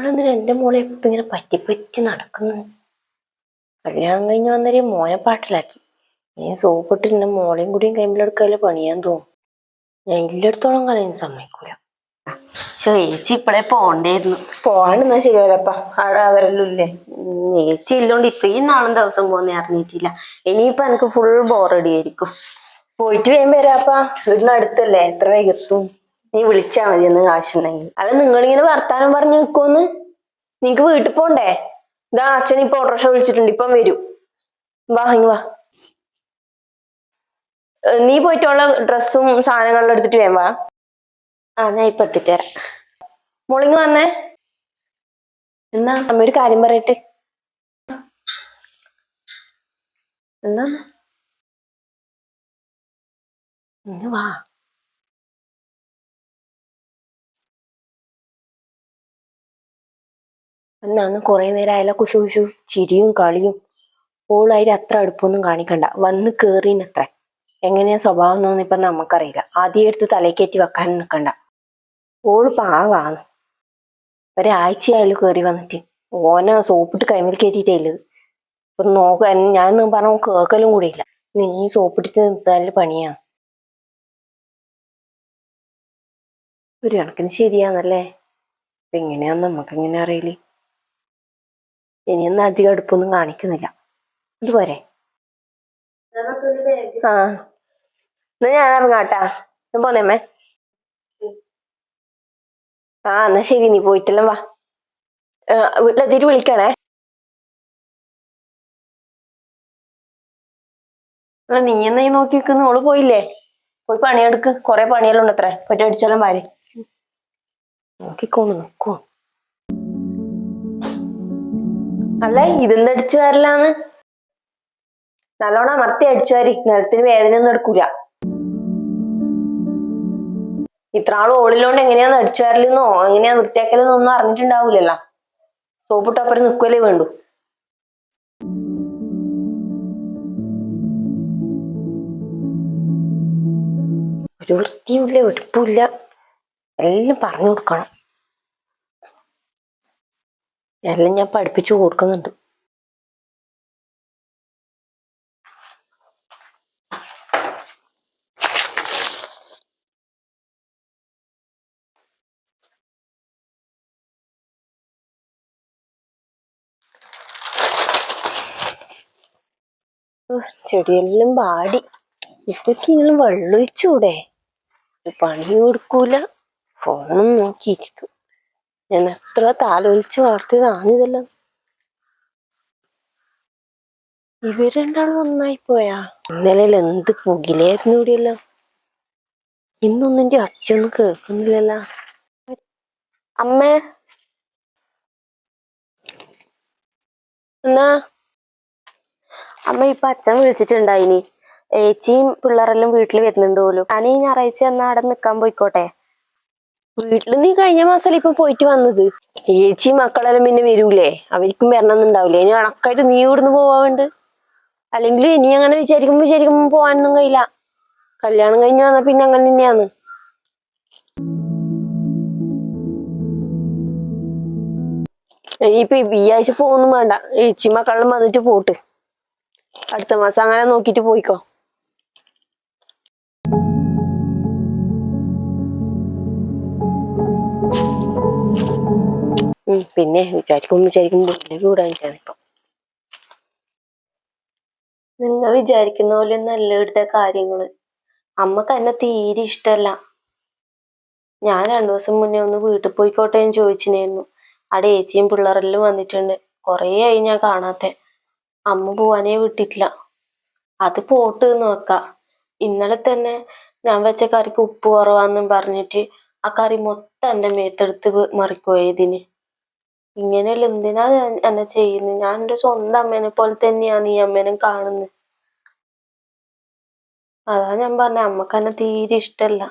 ഇവളെന്തിനാ എന്റെ മോളെ ഇപ്പം ഇങ്ങനെ പറ്റി പറ്റി നടക്കുന്നു. കല്യാണം കഴിഞ്ഞ് വന്നൊരു മോനെ പാട്ടിലാക്കി. ഇനി സോപ്പിട്ട് എന്റെ മോളെയും കൂടിയും കൈമ്പിലെടുക്കാതെ പണിയാൻ തോന്നും. ഞാൻ ഇല്ലടത്തോളം കാലം സമ്മതിക്കൂല. ചേച്ചി ഇപ്പളെ പോണ്ടേരുന്നു പോവാണെന്നാ ശരിയല്ലപ്പ അവിടെ അവരെല്ലാം ചേച്ചി ഇല്ലോണ്ട് ഇത്രയും നാളും ദിവസം പോകുന്ന അറിഞ്ഞിട്ടില്ല. ഇനിയിപ്പൊ എനിക്ക് ഫുൾ ബോറടി ആയിരിക്കും. പോയിട്ട് വേഗം വരാപ്പാ. വീടിനടുത്തല്ലേ എത്ര വൈകത്തും നീ വിളിച്ചാ മതി എന്ന് കാശുണ്ടെങ്കിൽ അല്ല നിങ്ങളിങ്ങനെ വർത്താനം പറഞ്ഞു നിൽക്കുമെന്ന് നിങ്ങക്ക് വീട്ടിൽ പോണ്ടേ? ഇതാ അച്ഛൻ ഇപ്പൊ ഓട്ടോറിക്ഷ വിളിച്ചിട്ടുണ്ട് ഇപ്പം വരും. വാ വാ. നീ പോയിട്ടുള്ള ഡ്രസ്സും സാധനങ്ങളും എടുത്തിട്ട് വേം വാ. ആ ഞാൻ ഇപ്പൊ എടുത്തിട്ട് തരാം മോളിങ് വന്നേ. എന്നാ അമ്മ ഒരു കാര്യം പറയട്ടെ? എന്നാ? വാ. എന്നാണ് കുറേ നേരം അയാളെ കുശു കുശു ചിരിയും കളിയും. ഓളായിട്ട് അത്ര അടുപ്പൊന്നും കാണിക്കണ്ട. വന്ന് കയറിനത്ര എങ്ങനെയാ സ്വഭാവം എന്നൊന്നും ഇപ്പൊ നമുക്കറിയില്ല ആദ്യം എടുത്ത് തലക്കേറ്റി വെക്കാൻ നിൽക്കണ്ട ഓൾ പാവാണ്. അയാൾ കയറി വന്നിട്ട്. ഓനെ സോപ്പിട്ട് കൈമിൽ കയറ്റിയിട്ടേ ഇപ്പൊ നോക്ക ഞാൻ പറഞ്ഞ കേൾക്കലും കൂടിയില്ല. നീ സോപ്പിട്ടിട്ട് നിർത്താനുള്ള പണിയാ. ഒരു കണക്കിന് ശരിയാന്നല്ലേ? ഇപ്പൊ എങ്ങനെയാന്ന് നമുക്കെങ്ങനെ അറിയില്ലേ ഇനിയൊന്നും അധികം അടുപ്പൊന്നും കാണിക്കുന്നില്ല. ഇതുപോരെ ആ. എന്നാ ഞാൻ ഇറങ്ങാട്ടാ. ഞാൻ പോന്നേമ്മേ ആ എന്നാ ശരി നീ പോയിട്ടെല്ലാം വാ. വീട്ടിലെതിരി വിളിക്കണേ. അല്ല നീ എന്നാ ഈ നോക്കി നിൽക്കുന്ന? ഓൾ പോയില്ലേ? പോയി പണിയെടുക്ക്. കൊറേ പണിയെല്ലാം ഉണ്ട് പറ്റി അടിച്ചാലും ഭാര്യ നോക്കിക്കോണ് നിക്കോ. അല്ല ഇതെന്ത് അടിച്ചു വരലാന്ന്. നല്ലോണം അമർത്തി അടിച്ചു വാരി. നിലത്തിന് വേദന ഒന്നും എടുക്കൂല. ഇത്ര ആൾ ഓളിലോണ്ട് എങ്ങനെയാന്ന് അടിച്ചു വരലെന്നോ എങ്ങനെയാ വൃത്തിയാക്കലെന്നോ ഒന്നും അറിഞ്ഞിട്ടുണ്ടാവൂലല്ലോ. സോപ്പിട്ടപ്പുറം നിക്കുവല്ലേ വേണ്ടു. ഒരു വൃത്തിയുമില്ല വെടുപ്പില്ല എല്ലാം പറഞ്ഞു കൊടുക്കണം. എല്ലാം ഞാൻ പഠിപ്പിച്ചു കൊടുക്കുന്നുണ്ട്. ചെടിയെല്ലാം പാടി ഇപ്പൊക്കെങ്കിലും വെള്ളം ഒഴിച്ചൂടെ ഒരു പണി കൊടുക്കൂല. ഫോണും നോക്കിയിരിക്കും. ഞാൻ എത്ര താലോലിച്ച് വളർത്തിയതാണിതെല്ലാം ഇവർ ഇവരെണ്ടാളും നന്നായി പോയാ. ഇന്നലെ എന്ത് പുകിലായിരുന്നു ഇവിടെയല്ലോ. ഇന്നൊന്നും എന്റെ അച്ഛനൊന്നും കേൾക്കുന്നില്ലല്ലോ. അമ്മേ. എന്നാ? അമ്മ ഇപ്പൊ അച്ഛൻ വിളിച്ചിട്ടുണ്ടായിനി. ഏച്ചിയും പിള്ളേരെല്ലാം വീട്ടിൽ വരുന്നുണ്ട് പോലും. ഞാൻ ഞായറാഴ്ച എന്നാ അവിടെ നിക്കാൻ പോയിക്കോട്ടെ? വീട്ടിൽ നീ കഴിഞ്ഞ മാസം ഇപ്പൊ പോയിട്ട് വന്നത്? ചേച്ചി മക്കളെല്ലാം പിന്നെ വരൂലേ? അവർക്കും വരണമെന്നുണ്ടാവില്ലേ? ഇനി കണക്കായിട്ട് നീ ഇവിടുന്ന് പോവാണ്ട്? അല്ലെങ്കിൽ ഇനി അങ്ങനെ വിചാരിക്കുമ്പോ വിചാരിക്കുമ്പോ പോവാനൊന്നും കഴിയില്ല. കല്യാണം കഴിഞ്ഞ് വന്നാ പിന്നെ അങ്ങനെ തന്നെയാന്ന് ഇനിയിപ്പൊ ഈ ആഴ്ച പോകുന്നും വേണ്ട. ഏച്ചി മക്കളെല്ലാം വന്നിട്ട് പോട്ട്. അടുത്ത മാസം അങ്ങനെ നോക്കിട്ട് പോയിക്കോ. പിന്നെ വിചാരിക്കും വിചാരിക്കും വീട്ടിലേക്ക് വിടാനിട്ടാണ് ഇപ്പം നിങ്ങൾ വിചാരിക്കുന്ന പോലെ ഒന്നല്ല ഇവിടുത്തെ കാര്യങ്ങൾ. അമ്മയ്ക്ക് എന്നെ തീരെ ഇഷ്ടല്ല. ഞാൻ രണ്ടു ദിവസം മുന്നേ ഒന്ന് വീട്ടിൽ പോയിക്കോട്ടെ എന്ന് ചോദിച്ചിനായിരുന്നു അവിടെ ഏച്ചിയും പിള്ളേരെല്ലാം വന്നിട്ടുണ്ട്. കൊറേ ആയി ഞാൻ കാണാത്തെ. അമ്മ പോവാനേ വിട്ടിട്ടില്ല. അത് പോട്ട് നോക്ക. ഇന്നലെ തന്നെ ഞാൻ വെച്ച കറിക്ക് ഉപ്പ് കുറവാന്നും പറഞ്ഞിട്ട് ആ കറി മൊത്തം എന്റെ മേത്തെടുത്ത് വെ- മറിക്കുവാ ഇതിന്. ഇങ്ങനെയല്ല എന്തിനാ എന്നെ ചെയ്യുന്നത് ഞാൻ എന്റെ സ്വന്തം അമ്മേനെ പോലെ തന്നെയാണ് ഈ അമ്മേനെ കാണുന്നത് അതാ ഞാൻ പറഞ്ഞ അമ്മയ്ക്ക് എന്നെ തീരെ ഇഷ്ടല്ല.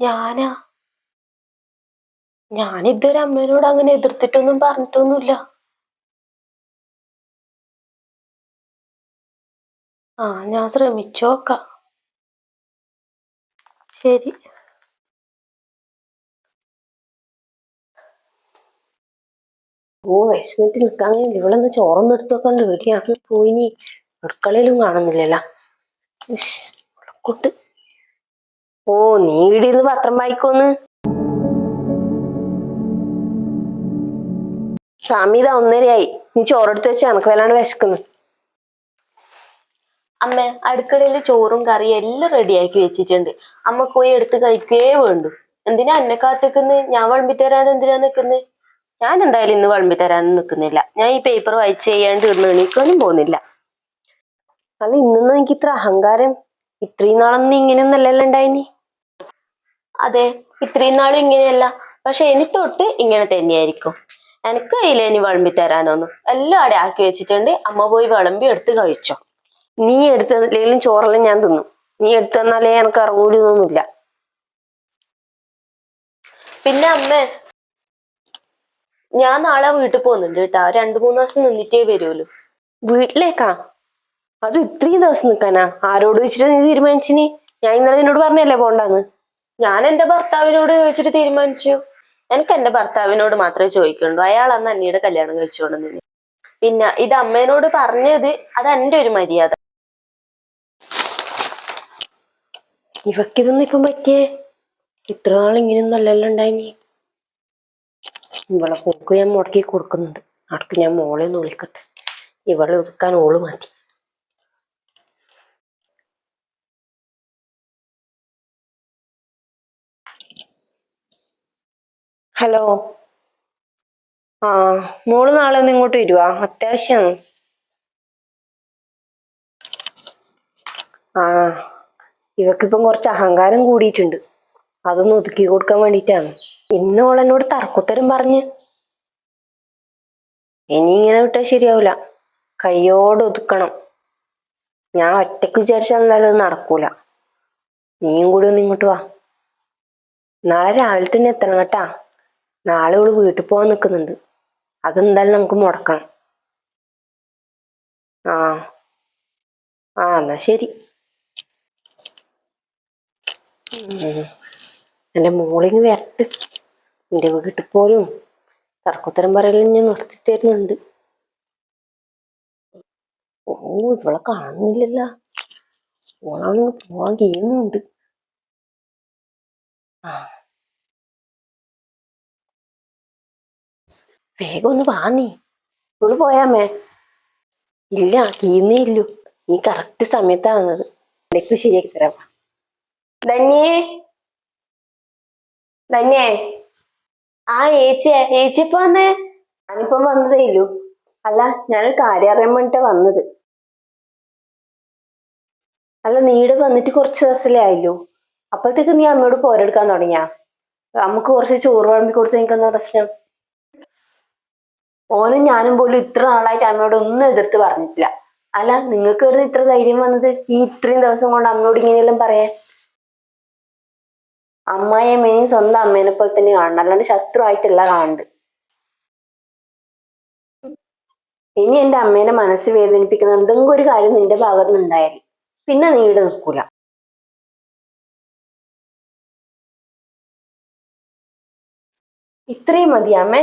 ഞാനാ? ഞാൻ ഇതുവരെ അമ്മേനോട് അങ്ങനെ എതിർത്തിട്ടൊന്നും പറഞ്ഞിട്ടൊന്നുമില്ല. ആ ഞാൻ ശ്രമിച്ചു നോക്കാം ശരി. ഓ വിശന്നിട്ട് നിൽക്കാൻ ഇവളെന്ന് ചോറൊന്നും എടുത്തോക്കണ്ട് പോയി പോയിനി അടുക്കളയിലും കാണുന്നില്ലല്ലോ. ഓ നീ ഇടിന്ന് പത്രം വായിക്കോന്ന്. സമീത ഒന്നരയായി. നീ ചോറെടുത്ത് വെച്ച് എനക്ക് വല്ലാണ്ട് വിശക്കുന്നു. അമ്മ അടുക്കളയിൽ ചോറും കറിയും എല്ലാം റെഡിയാക്കി വെച്ചിട്ടുണ്ട്. അമ്മ പോയി എടുത്ത് കഴിക്കേ വേണ്ടു. എന്തിനാ എന്നെ കാത്തിക്കുന്നു? ഞാൻ വിളമ്പി തരാൻ എന്തിനാ നിൽക്കുന്നത് ഞാൻ എന്തായാലും ഇന്ന് വിളമ്പി തരാൻ നിൽക്കുന്നില്ല ഞാൻ ഈ പേപ്പർ വായിച്ച് ചെയ്യാണ്ട് ഇന്ന് എണീക്കാനും പോകുന്നില്ല. അല്ല ഇന്നൊന്നും എനിക്ക് ഇത്ര അഹങ്കാരം. ഇത്രയും നാളൊന്നും ഇങ്ങനെയൊന്നല്ലല്ലോ ഉണ്ടായിനി. അതെ ഇത്രയും നാളും ഇങ്ങനെയല്ല. പക്ഷെ എനിക്ക് തൊട്ട് ഇങ്ങനെ തന്നെയായിരിക്കും. എനിക്ക് കയ്യില ഇനി വിളമ്പി തരാനൊന്നും എല്ലാം അവിടെ ആക്കി വെച്ചിട്ടുണ്ട്. അമ്മ പോയി വിളമ്പി എടുത്ത് കഴിച്ചോ. നീ എടുത്തതില്ലെങ്കിലും ചോറെല്ലാം ഞാൻ തിന്നു. നീ എടുത്തു തന്നാലേ എനക്ക് ഇറങ്ങൂലൊന്നുമില്ല പിന്നെ അമ്മ ഞാൻ നാളെ വീട്ടിൽ പോകുന്നുണ്ട് കേട്ടാ. രണ്ടു മൂന്ന് ദിവസം നിന്നിട്ടേ വരുമല്ലോ വീട്ടിലേക്കാ? അത് ഇത്രയും ദിവസം നിൽക്കാനാ ആരോട് വെച്ചിട്ട് നീ തീരുമാനിച്ചിനി? ഞാൻ ഇന്നലെ നിന്നോട് പറഞ്ഞല്ലേ പോണ്ടാന്ന്? ഞാൻ എന്റെ ഭർത്താവിനോട് ചോദിച്ചിട്ട് തീരുമാനിച്ചു. എനിക്ക് എന്റെ ഭർത്താവിനോട് മാത്രമേ ചോദിക്കുള്ളൂ. അയാൾ അന്ന് അന്നിയുടെ കല്യാണം കഴിച്ചുകൊണ്ട് പിന്നെ ഇത് അമ്മേനോട് പറഞ്ഞത് അത് എന്റെ ഒരു മര്യാദ. ഇവക്കിതൊന്നും ഇപ്പം പറ്റിയേ? ഇത്ര നാൾ ഇങ്ങനെയൊന്നും അല്ലല്ലോ ഉണ്ടായിനി. ഇവളെ പോക്ക് ഞാൻ മുടക്കി കൊടുക്കുന്നുണ്ട്. അടുക്ക് ഞാൻ മോളെ ഒന്ന് വിളിക്കട്ടെ. ഇവളെ ഒതുക്കാൻ ഓൾ മതി. ഹലോ. ആ മോൾ നാളെ ഒന്ന് ഇങ്ങോട്ട് വരുവാ. അത്യാവശ്യമാണ് ആ. ഇവക്കിപ്പം കുറച്ച് അഹങ്കാരം കൂടിയിട്ടുണ്ട്. അതൊന്ന് ഒതുക്കി കൊടുക്കാൻ വേണ്ടിയിട്ടാണ്. ഇന്ന് ഓളെന്നോട് തർക്കുത്തരം പറഞ്ഞ്. ഇനി ഇങ്ങനെ വിട്ടാൽ ശരിയാവില്ല കയ്യോട് ഒതുക്കണം. ഞാൻ ഒറ്റയ്ക്ക് വിചാരിച്ചാൽ എന്തായാലും അത് നടക്കൂല. നീയും കൂടി ഒന്ന് ഇങ്ങോട്ട് വാ. നാളെ രാവിലെ തന്നെ എത്തണം കേട്ടാ. നാളെ ഇവൾ വീട്ടിൽ പോകാൻ നിൽക്കുന്നുണ്ട്. അതെന്തായാലും നമുക്ക് മുടക്കണം. ആ. ആ എന്നാ ശരി. എന്റെ മോളിങ് വരട്ട് എന്റെ വീട്ടിൽ പോലും തർക്കുത്തരം പറയലും ഞാൻ നിർത്തി തരുന്നുണ്ട് ഓ ഇവളെ കാണുന്നില്ലല്ലോ. ഓളാണ് പോവാൻ കഴിയുന്നുണ്ട് ആ. വേഗം ഒന്ന് വാ നീ. പോയാമേ ഇല്ല കീന്നേ ഇല്ലു. നീ കറക്റ്റ് സമയത്താണ് എനിക്ക് ശരിയാക്കി തരാം. ധന്യേ ധന്യേ ആ ഏച്ചി ഏച്ചി ഇപ്പൊ വന്നേ? ഞാനിപ്പം വന്നതേ ഇല്ലു അല്ല ഞാനൊരു കാര്യം അറിയാൻ വേണ്ടിട്ട് വന്നത്. അല്ല നീട് വന്നിട്ട് കുറച്ച് ദിവസമല്ലേ ആയല്ലോ അപ്പോഴത്തേക്ക് നീ അമ്മയോട് പോരെടുക്കാൻ തുടങ്ങിയാ? നമുക്ക് കുറച്ച് ചോറ് വിളമ്പി കൊടുത്ത് പ്രശ്നം. ഓനും ഞാനും പോലും ഇത്ര നാളായിട്ട് അമ്മയോട് ഒന്നും എതിർത്ത് പറഞ്ഞിട്ടില്ല. അല്ല നിങ്ങൾക്ക് ഇത്ര ധൈര്യം വന്നത് ഈ ഇത്രയും ദിവസം കൊണ്ട് അമ്മയോട് ഇങ്ങനെയെല്ലാം പറയാൻ? അമ്മായിയമ്മേനെയും സ്വന്തം അമ്മേനെ പോലെ തന്നെ കാണണം. അല്ലാണ്ട് ശത്രു ആയിട്ടല്ല കാണണ്ട് ഇനി എന്റെ അമ്മേനെ മനസ്സ് വേദനിപ്പിക്കുന്ന എന്തെങ്കിലും ഒരു കാര്യം നിന്റെ ഭാഗത്ത് നിന്നുണ്ടായാൽ പിന്നെ നീ ഇവിടെ നിൽക്കൂല. ഇത്രയും മതി അമ്മേ.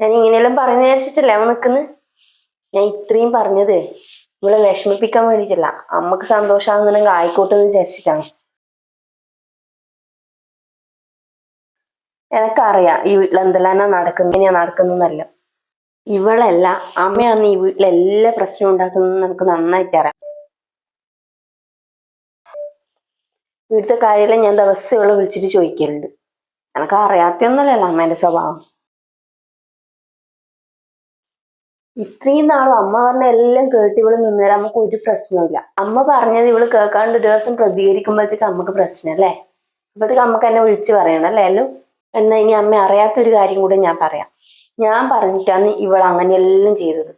ഞാൻ ഇങ്ങനെയെല്ലാം പറഞ്ഞു വിചാരിച്ചിട്ടല്ലേ അവൻ നിൽക്കുന്നത് ഞാൻ ഇത്രയും പറഞ്ഞത്. ഇവളെ വിഷമിപ്പിക്കാൻ വേണ്ടിയിട്ടല്ല. അമ്മയ്ക്ക് സന്തോഷമാകുന്നെങ്കിൽ ആയിക്കോട്ടെ എന്ന് വിചാരിച്ചിട്ടാണ്. എനക്കറിയാം ഈ വീട്ടിൽ എന്തെല്ലാം നടക്കുന്നതിനാ നടക്കുന്നതല്ല ഇവളല്ല അമ്മയാണ് ഈ വീട്ടിലെ എല്ലാ പ്രശ്നവും ഉണ്ടാക്കുന്നതെന്ന് നമുക്ക് നന്നായിട്ട് അറിയാം. വീട്ടിലത്തെ കാര്യമെല്ലാം ഞാൻ ദിവസം വിളിച്ചിട്ട് ചോദിക്കലുണ്ട്. എനക്ക് അറിയാത്തൊന്നുമല്ലല്ലോ അമ്മേന്റെ സ്വഭാവം. ഇത്രയും നാളും അമ്മ പറഞ്ഞ എല്ലാം കേട്ട് ഇവൾ നിന്നേരം നമുക്ക് ഒരു പ്രശ്നമില്ല അമ്മ പറഞ്ഞത് ഇവൾ കേൾക്കാണ്ട് ഒരു ദിവസം പ്രതികരിക്കുമ്പോഴത്തേക്ക് നമുക്ക് പ്രശ്നമല്ലേ? അപ്പോഴത്തേക്ക് അമ്മയ്ക്ക് എന്നെ വിളിച്ച് പറയണം അല്ലേ? അല്ലോ എന്നാ ഇനി അമ്മ അറിയാത്തൊരു കാര്യം കൂടെ ഞാൻ പറയാം. ഞാൻ പറഞ്ഞിട്ടാണ് ഇവൾ അങ്ങനെയെല്ലാം ചെയ്തത്.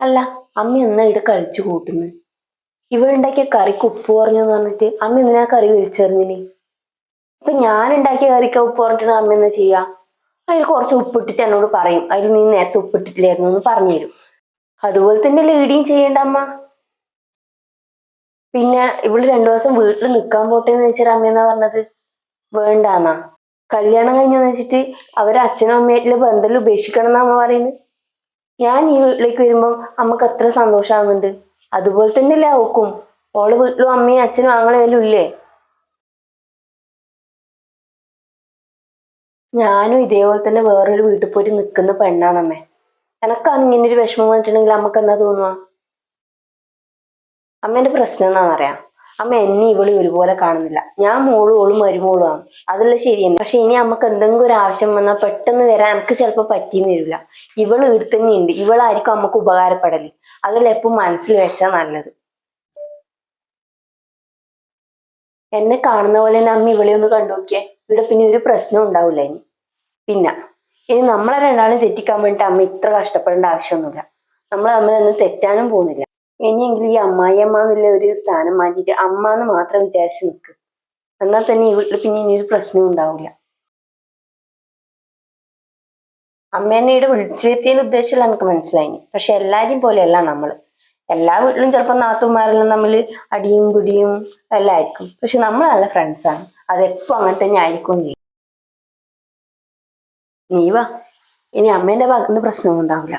അല്ല അമ്മ എന്നാ ഇവിടെ കഴിച്ചു കൂട്ടുന്നു? ഇവളുണ്ടാക്കിയ കറിക്ക് ഉപ്പ് കുറഞ്ഞെന്ന് പറഞ്ഞിട്ട് അമ്മ എന്തിനാ കറി വിളിച്ചെറിഞ്ഞിന് അപ്പൊ ഞാൻ ഉണ്ടാക്കിയ കറിക്ക് ഉപ്പ് പറഞ്ഞിട്ടാണ് അമ്മ എന്നാ ചെയ്യാ? അതിൽ കുറച്ച് ഉപ്പിട്ടിട്ട് എന്നോട് പറയും. അതിൽ നീ നേരത്തെ ഉപ്പിട്ടിട്ടില്ലായിരുന്നു എന്ന് പറഞ്ഞു തരും അതുപോലെ തന്നെ ലീഡിങ് ചെയ്യേണ്ട അമ്മ. പിന്നെ ഇവൾ രണ്ടു ദിവസം വീട്ടിൽ നിൽക്കാൻ പോട്ടെ എന്ന് വെച്ചാൽ അമ്മയെന്നാ പറഞ്ഞത്? വേണ്ടാന്നാ. കല്യാണം കഴിഞ്ഞെന്ന് വെച്ചിട്ട് അവരെ അച്ഛനും അമ്മയായിട്ടുള്ള ബന്ധം ഉപേക്ഷിക്കണം എന്നാ അമ്മ പറയുന്നത്. ഞാൻ ഈ വീട്ടിലേക്ക് വരുമ്പോൾ അമ്മയ്ക്ക് അത്ര സന്തോഷമാകുന്നുണ്ട് അതുപോലെ തന്നെ അല്ലേ ഓക്കും ഓൾ വീട്ടിലും അമ്മയും അച്ഛനും ആങ്ങളെ വല്ലതും ഇല്ലേ? ഞാനും ഇതേപോലെ തന്നെ വേറൊരു വീട്ടിൽ പോയിട്ട് നിൽക്കുന്ന പെണ്ണാണമ്മേ. എനക്കാണ് ഇങ്ങനെ ഒരു വിഷമം വന്നിട്ടുണ്ടെങ്കിൽ അമ്മയ്ക്ക് എന്നാ തോന്നുക അമ്മേന്റെ പ്രശ്നം എന്താണെന്നറിയാം? അമ്മ എന്നെ ഇവളി ഒരുപോലെ കാണുന്നില്ല. ഞാൻ മോളും ഓളും മരുമോളുമാണ് അതല്ല ശരി തന്നെ. പക്ഷെ ഇനി അമ്മയ്ക്ക് എന്തെങ്കിലും ഒരു ആവശ്യം വന്നാൽ പെട്ടെന്ന് വരാൻ എനിക്ക് ചിലപ്പോൾ പറ്റിയെന്ന് വരില്ല. ഇവൾ ഇവിടെ ഇവളായിരിക്കും അമ്മയ്ക്ക് ഉപകാരപ്പെടൽ. അതല്ല എപ്പോഴും മനസ്സിൽ വെച്ചാൽ നല്ലത്. എന്നെ കാണുന്ന പോലെ തന്നെ അമ്മ ഇവളെ ഒന്ന് കണ്ടു നോക്കിയേ ഇവിടെ പിന്നെ ഒരു പ്രശ്നം ഉണ്ടാവില്ല ഇനി. പിന്നെ ഇനി നമ്മളെ രണ്ടാളും തെറ്റിക്കാൻ വേണ്ടിട്ട് അമ്മ ഇത്ര കഷ്ടപ്പെടേണ്ട ആവശ്യമൊന്നുമില്ല. നമ്മൾ തമ്മിലൊന്നും തെറ്റാനും പോകുന്നില്ല. ഇനിയെങ്കിലും ഈ അമ്മായിയമ്മ എന്നുള്ള ഒരു സ്ഥാനം മാറ്റിയിട്ട് അമ്മ എന്ന് മാത്രം വിചാരിച്ച് നിൽക്ക് എന്നാൽ തന്നെ വീട്ടിൽ പിന്നെ ഇനി ഒരു പ്രശ്നവും ഉണ്ടാവില്ല അമ്മേനെ ഇവിടെ വിളിച്ചിരുത്തിയെന്ന് ഉദ്ദേശിച്ചില്ല എനിക്ക് മനസ്സിലായി പക്ഷെ എല്ലാരെയും പോലെയല്ല നമ്മൾ. എല്ലാ വീട്ടിലും ചിലപ്പോൾ നാത്തുമാരെല്ലാം നമ്മൾ അടിയും പിടിയും എല്ലാം ആയിരിക്കും പക്ഷെ നമ്മൾ നല്ല ഫ്രണ്ട്സാണ് അതെപ്പോ അങ്ങനെ തന്നെ ആയിരിക്കും നീ വാ. ഇനി അമ്മേന്റെ ഭാഗത്തുനിന്ന് പ്രശ്നമൊന്നും ഉണ്ടാവില്ല.